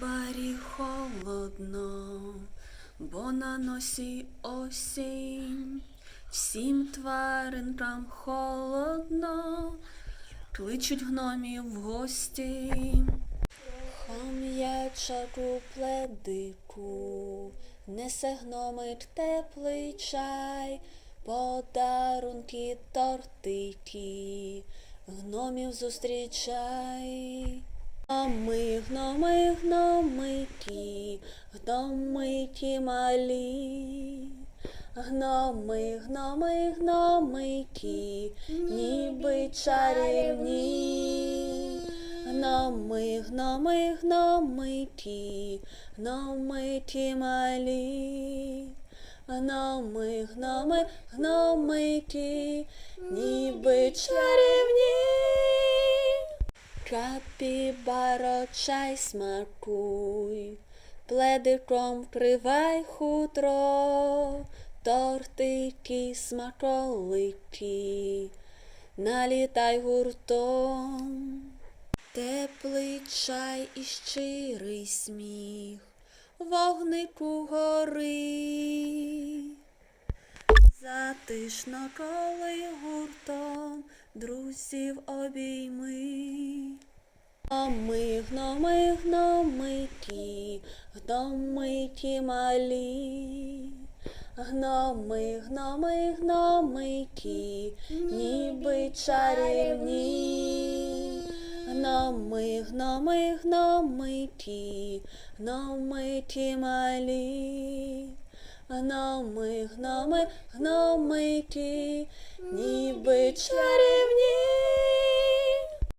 барі холодно, бо на носі осінь, всім тваринкам холодно, кличуть гномів в гості. Хом'ячаку пледику, несе гномик теплий чай, подарунки тортики, гномів зустрічай. Гноми, гноми, гномики, гномики малі. Гноми, гноми, гномики, ніби чарівні. Гноми, гноми, гномики, гномики малі. Гноми, гноми, гномики, ніби чарівні. Капібаро, чай смакуй, пледиком вкривай хутро, тортики смаколики, налітай гуртом. Теплий чай і щирий сміх, вогнику гори. Затишно, коли гуртом друзів обійми. Гноми, гноми, гномики, гномики малі. Гноми, гноми, гномики, ніби чарівні. Гноми, гноми, гномики, гномики малі. Гноми, гноми, гномики, ніби чарівні.